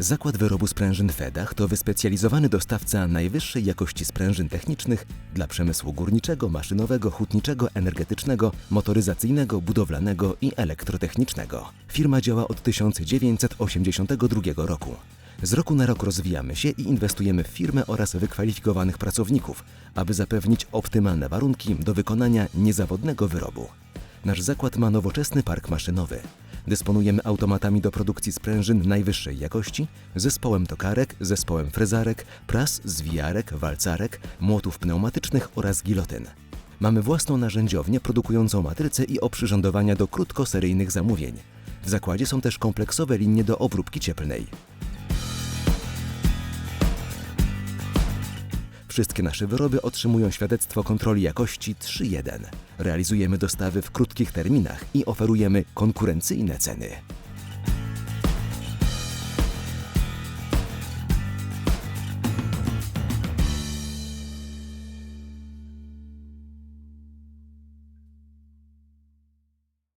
Zakład Wyrobu Sprężyn Fedach to wyspecjalizowany dostawca najwyższej jakości sprężyn technicznych dla przemysłu górniczego, maszynowego, hutniczego, energetycznego, motoryzacyjnego, budowlanego i elektrotechnicznego. Firma działa od 1982 roku. Z roku na rok rozwijamy się i inwestujemy w firmę oraz wykwalifikowanych pracowników, aby zapewnić optymalne warunki do wykonania niezawodnego wyrobu. Nasz zakład ma nowoczesny park maszynowy. Dysponujemy automatami do produkcji sprężyn najwyższej jakości, zespołem tokarek, zespołem frezarek, pras, zwijarek, walcarek, młotów pneumatycznych oraz gilotyn. Mamy własną narzędziownię produkującą matryce i oprzyrządowania do krótkoseryjnych zamówień. W zakładzie są też kompleksowe linie do obróbki cieplnej. Wszystkie nasze wyroby otrzymują świadectwo kontroli jakości 3.1. Realizujemy dostawy w krótkich terminach i oferujemy konkurencyjne ceny.